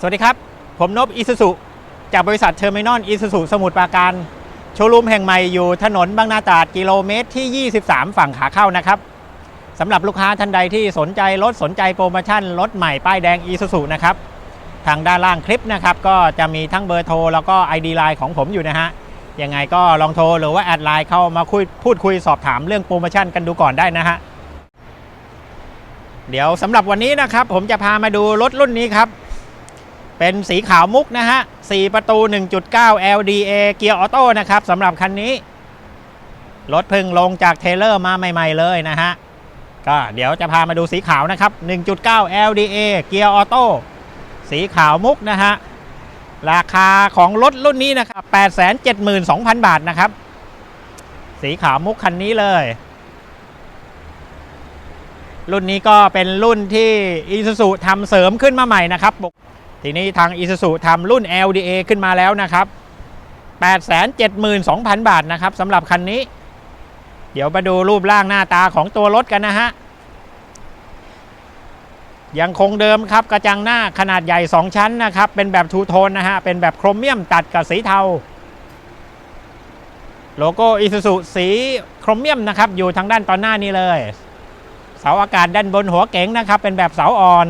สวัสดีครับ ผมนบอิสุสุจากบริษัทเทอร์มินอลอิสุสุสมุทรปราการ โชว์รูมแห่งใหม่อยู่ถนนบางนาตราดกิโลเมตรที่ 23 ฝั่งขาเข้านะครับสำหรับลูกค้าท่านใดที่สนใจรถสนใจโปรโมชั่นรถใหม่ป้ายแดงอิสุสุนะครับทางด้านล่างคลิปนะครับก็จะมีทั้งเบอร์โทร แล้วก็ ID ไลน์ของผมอยู่นะฮะยังไงก็ลองโทรหรือว่าแอดไลน์เข้ามาคุยพูดคุยสอบถามเรื่องโปรโมชั่นกันดูก่อนได้นะฮะเดี๋ยวสำหรับวันนี้นะครับผมจะพามาดูรถรุ่นนี้ครับ เป็นสีขาวมุกนะฮะ 4 ประตู 1.9 LDA เกียร์ออโต้นะครับสำหรับคันนี้ รถพึ่งลงจากเทเลอร์มาใหม่ ๆ เลยนะฮะ ก็เดี๋ยวจะพามาดูสีขาวนะครับ 1.9 LDA เกียร์ออโต้สีขาวมุกนะฮะ ราคาของรถรุ่นนี้นะครับ 872,000 บาทนะครับ สีขาวมุกคันนี้เลย รุ่นนี้ก็เป็นรุ่นที่ Isuzu ทำเสริมขึ้นมาใหม่นะครับ ทีนี้ทาง Isuzu ทำรุ่น LDA ขึ้นมาแล้วนะครับ 872,000 บาทนะครับสำหรับคันนี้ เดี๋ยวมาดูรูปร่างหน้าตาของตัวรถกันนะฮะ ยังคงเดิมครับกระจังหน้าขนาดใหญ่ 2 ชั้นนะครับ เป็นแบบทูโทนนะฮะ เป็นแบบโครเมียมตัดกับสีเทา โลโก้ Isuzu สีโครเมียมนะครับ อยู่ทางด้านตอนหน้านี้เลย เสาอากาศด้านบนหัวเก๋งนะครับ เป็นแบบเสาอ่อน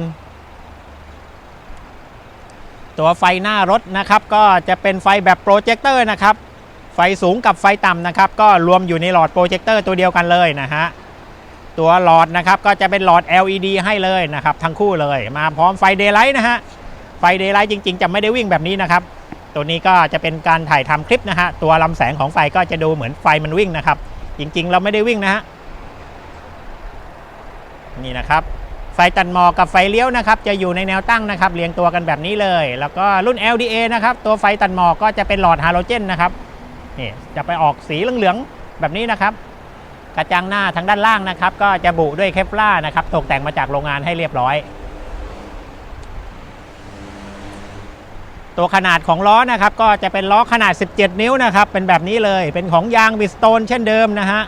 ตัวไฟหน้ารถนะครับก็จะเป็นไฟแบบโปรเจคเตอร์นะครับไฟสูงกับไฟต่ำนะครับก็รวมอยู่ในหลอดโปรเจคเตอร์ตัวเดียวกันเลยนะฮะตัวหลอดนะครับก็จะเป็นหลอด LED ให้เลยนะครับทั้งคู่เลยมาพร้อมไฟเดย์ไลท์นะฮะไฟเดย์ไลท์จริง ๆ จะไม่ได้วิ่งแบบนี้นะครับตัวนี้ก็จะเป็นการถ่ายทำคลิปนะฮะตัวลำแสงของไฟก็จะดูเหมือนไฟมันวิ่งนะครับ จริงๆ เราไม่ได้วิ่งนะฮะนี่นะครับ ไฟตัดหมอกกับไฟเลี้ยวนะครับจะอยู่ในแนวตั้งนะครับเรียงตัวกันแบบนี้เลย แล้วก็รุ่น LDA นะครับตัวไฟตัดหมอกก็จะเป็นหลอดฮาโลเจนนะครับนี่จะไปออกสีเหลืองๆแบบนี้นะครับ กระจังหน้าทางด้านล่างนะครับ ก็จะบุด้วยเคปล่านะครับตกแต่งมาจากโรงงานให้เรียบร้อย ตัวขนาดของล้อนะครับ ก็จะเป็นล้อขนาด 17 นิ้วนะครับ เป็นแบบนี้เลยเป็นของยางบิสโตนเช่นเดิมนะฮะ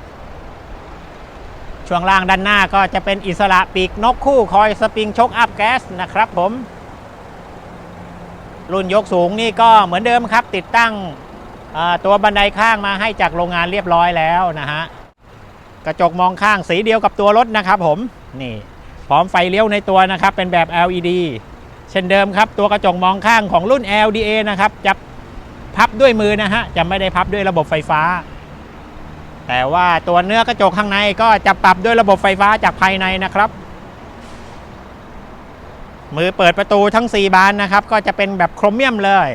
ช่วงล่างด้านหน้าก็จะเป็นอิสระปีกนกคู่คอยสปริงชกอัพแก๊สนะครับผม รุ่นยกสูงนี่ก็เหมือนเดิมครับ ติดตั้งตัวบันไดข้างมาให้จากโรงงานเรียบร้อยแล้วนะฮะกระจกมองข้างสีเดียวกับตัวรถนะครับผมนี่พร้อมไฟเลี้ยวในตัวนะครับ เป็นแบบ LED เช่นเดิมครับ ตัวกระจกมองข้างของรุ่น LDA นะครับจะพับด้วยมือนะฮะจะไม่ได้พับด้วยระบบไฟฟ้า แต่ว่าตัวเนื้อกระจกข้างในก็จะปรับด้วยระบบไฟฟ้าจากภายในนะครับ มือเปิดประตูทั้ง 4 บานนะครับ ก็จะเป็นแบบโครเมียมเลย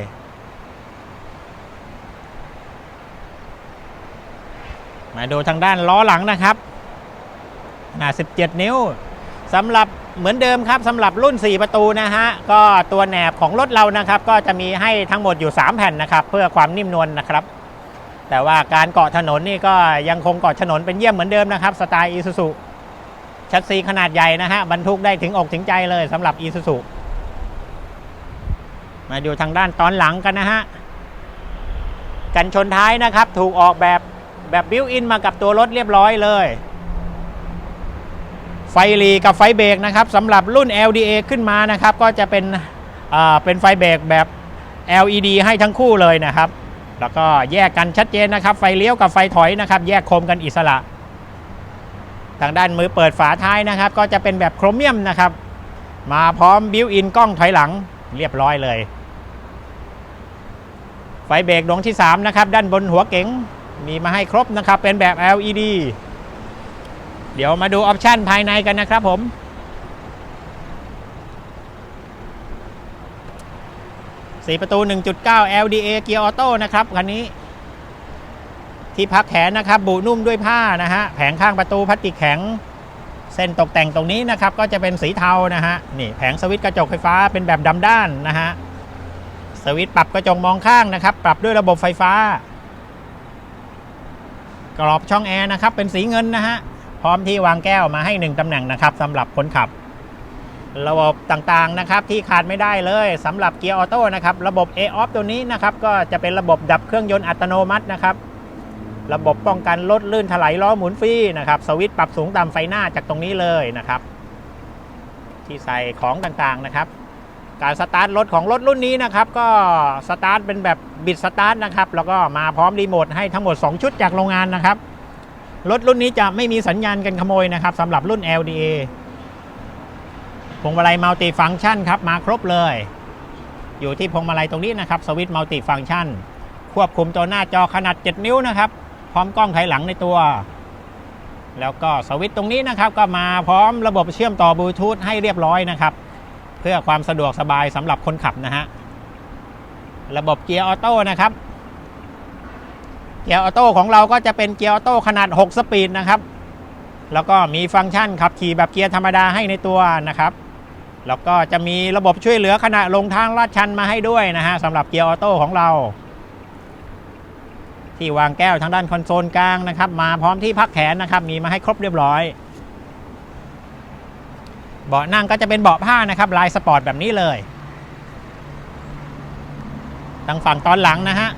มาดูทางด้านล้อหลังนะครับขนาด 17 นิ้วสำหรับเหมือนเดิมครับสำหรับรุ่น 4 ประตูนะฮะ ก็ตัวแหนบของรถเรานะครับ ก็จะมีให้ทั้งหมดอยู่ 3 แผ่นนะครับ เพื่อความนิ่มนวลนะครับ แต่ว่าการเกาะถนนนี่ก็ยังคงเกาะถนนเป็นเยี่ยมเหมือนเดิมนะครับสไตล์อีซูซูชัดซีขนาดใหญ่นะฮะบรรทุกได้ถึงอกถึงใจเลยสำหรับอีซูซูมาดูทางด้านตอนหลังกันนะฮะกันชนท้ายนะครับ ถูกออกแบบแบบบิวอินมากับตัวรถเรียบร้อยเลย ไฟหลีกับไฟเบรกนะครับสำหรับรุ่น LDA ขึ้นมานะครับ ก็จะเป็นเป็นไฟเบรกแบบ LED ให้ทั้งคู่เลยนะครับ แล้วก็แยกกันชัดเจนนะครับ ไฟเลี้ยวกับไฟถอยนะครับ แยกโคมกันอิสระ ทางด้านมือเปิดฝาท้ายนะครับ ก็จะเป็นแบบโครเมียมนะครับ มาพร้อมบิวอินกล้องถอยหลังเรียบร้อยเลย ไฟเบรกดวงที่ 3 นะครับ ด้านบนหัวเก๋งมีมาให้ครบนะครับ เป็นแบบ LED เดี๋ยวมาดูออปชันภายในกันนะครับผม 4 ประตู 1.9 LDA เกียร์ออโต้นะครับคันนี้ ที่พักแขนนะครับ บุนุ่มด้วยผ้านะฮะแผงข้างประตูพลาสติกแข็ง เส้นตกแต่งตรงนี้นะครับ ก็จะเป็นสีเทานะฮะนี่แผงสวิตช์กระจกไฟฟ้าเป็นแบบดำด้านนะฮะสวิตช์ปรับกระจกมองข้างนะครับ ปรับด้วยระบบไฟฟ้า กรอบช่องแอร์นะครับ เป็นสีเงินนะฮะพร้อมที่วางแก้วมาให้หนึ่งตำแหน่งนะครับสำหรับคนขับ ระบบต่างๆนะครับที่ขาดไม่ได้เลยสำหรับเกียร์ออโต้นะครับระบบ A-off ตัวนี้นะครับก็จะเป็นระบบดับเครื่องยนต์อัตโนมัตินะครับ ระบบป้องกันรถลื่นถลายล้อหมุนฟรีนะครับสวิตช์ปรับสูงต่ำไฟหน้าจากตรงนี้เลยนะครับ ที่ใส่ของต่างๆนะครับ การสตาร์ทรถของรถรุ่นนี้นะครับก็สตาร์ทเป็นแบบบิดสตาร์ทนะครับแล้วก็มาพร้อมรีโมทให้ทั้งหมด 2 ชุดจากโรงงานนะครับรถรุ่นนี้จะไม่มีสัญญาณกันขโมยนะครับสำหรับรุ่น LDA พวงมาลัยมัลติฟัง c t ชันครับมาครบเลย อยู่ที่พวงมาลัยตรงนี้นะครับสวิตช์มัลติฟัง c t ชันควบคุมตัวหน้าจอขนาด 7 นิ้วนะครับ พร้อมกล้องถอยหลังในตัว แล้วก็สวิตช์ตรงนี้นะครับ ก็มาพร้อมระบบเชื่อมต่อบลูทูธให้เรียบร้อยนะครับ เพื่อความสะดวกสบายสำหรับคนขับนะฮะระบบเกียร์ออโต้นะครับเกียร์ออโต้ของเราก็จะเป็นเกียร์ออโต้ขนาด 6 สปีดนะครับ แล้วก็มีฟังก์ชันขับขี่แบบเกียร์ธรรมดาให้ในตัวนะครับ แล้วก็จะมีระบบช่วยเหลือขณะลงทางลาดชันมาให้ด้วยนะฮะสำหรับเกียร์ออโต้ของเรา ที่วางแก้วทางด้านคอนโซลกลางนะครับ มาพร้อมที่พักแขนนะครับ มีมาให้ครบเรียบร้อย เบาะนั่งก็จะเป็นเบาะผ้านะครับ ลายสปอร์ตแบบนี้เลยทางฝั่งตอนหลังนะฮะ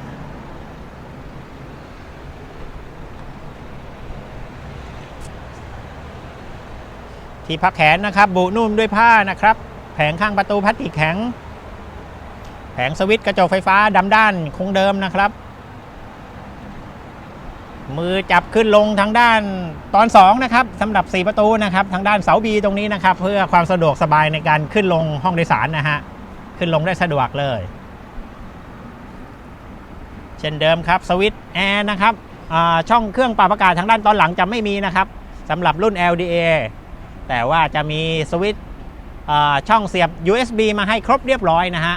ที่พักแขนนะครับบุนุ่มด้วยผ้านะครับ แผงข้างประตูพลาสติกแข็ง แผงสวิตช์กระจกไฟฟ้าดำด้านคงเดิมนะครับ มือจับขึ้นลงทางด้านตอน 2 นะครับสำหรับ 4 ประตูนะครับ ทางด้านเสาบีตรงนี้นะครับ เพื่อความสะดวกสบายในการขึ้นลงห้องโดยสารนะฮะขึ้นลงได้สะดวกเลย เช่นเดิมครับสวิตช์แอร์นะครับอ่าช่องเครื่องปรับอากาศทางด้านตอนหลังจะไม่มีนะครับสำหรับรุ่น LDA แต่ว่าจะมีสวิตช์อ่าช่องเสียบ USB มาให้ครบเรียบร้อยนะฮะ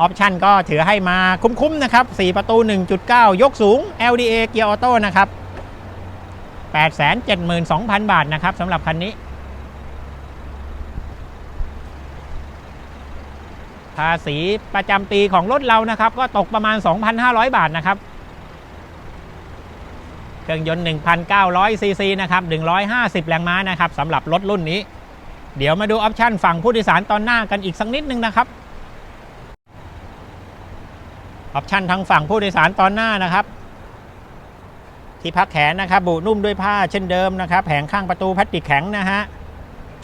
ออปชันก็ถือให้มาคุ้มๆนะครับ 4 ประตู 1.9 ยกสูง LDA เกียร์ออโต้นะครับ 872,000 บาทนะครับสำหรับคันนี้ ภาษีประจำปีของรถเรานะครับ ก็ตกประมาณ 2,500 บาทนะครับ ครื่องยนต์ 1,900ซีซีนะครับ150 แรงม้านะครับสำหรับรถรุ่นนี้ เดี๋ยวมาดูออปชันฝั่งผู้โดยสารตอนหน้ากันอีกสักนิดนึงนะครับออปชันทางฝั่งผู้โดยสารตอนหน้านะครับ ที่พักแขนนะครับบุนุ่มด้วยผ้าเช่นเดิมนะครับแผงข้างประตูพลาสติกแข็งนะฮะ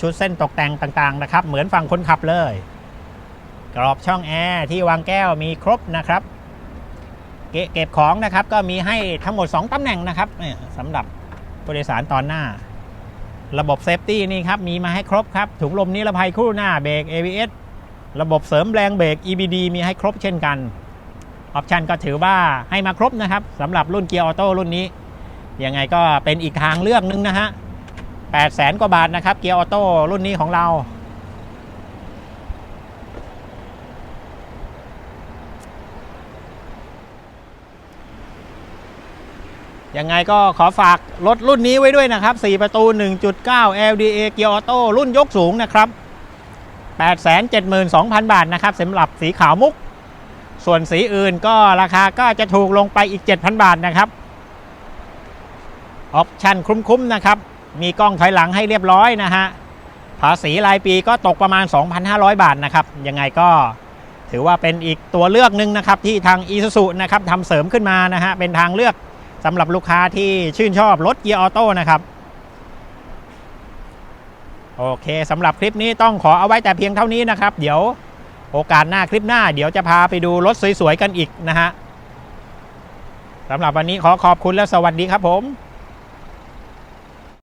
ชุดเส้นตกแต่งต่างๆนะครับ เหมือนฝั่งคนขับเลย กรอบช่องแอร์ที่วางแก้วมีครบนะครับ เก็บของนะครับ ก็มีให้ทั้งหมด 2 ตำแหน่งนะครับสำหรับผู้โดยสารตอนหน้า ระบบเซฟตี้นี่ครับ มีมาให้ครบครับ ถุงลมนิรภัยคู่หน้าเบรก ABS ระบบเสริมแรงเบรก EBD มีให้ครบเช่นกัน ออปชันก็ถือว่าให้มาครบนะครับสำหรับรุ่นเกียร์ออโต้รุ่นนี้ ยังไงก็เป็นอีกทางเลือกหนึงนะฮะ8แสนกว่าบาทนะครับเกียร์ออโต้รุ่นนี้ของเรา ยังไงก็ขอฝากรถรุ่นนี้ไว้ด้วยนะครับ 4 ประตู 1.9 LDA เกียร์ออโต้รุ่นยกสูงนะครับ 872,000 บาทนะครับสำหรับสีขาวมุก ส่วนสีอื่นก็ราคาก็จะถูกลงไปอีก 7,000 บาทนะครับ ออปชั่นคุ้มๆนะครับ มีกล้องถอยหลังให้เรียบร้อยนะฮะ ภาษีรายปีก็ตกประมาณ 2,500 บาทนะครับ ยังไงก็ถือว่าเป็นอีกตัวเลือกหนึ่งนะครับที่ทาง i s u z u นะครับทำเสริมขึ้นมานะฮะเป็นทางเลือก สำหรับลูกค้าที่ชื่นชอบรถเกียร์ออโต้นะครับ โอเคสำหรับคลิปนี้ต้องขอเอาไว้แต่เพียงเท่านี้นะครับ เดี๋ยวโอกาสหน้าคลิปหน้า เดี๋ยวจะพาไปดูรถสวยๆกันอีกนะฮะสำหรับวันนี้ขอขอบคุณและสวัสดีครับผม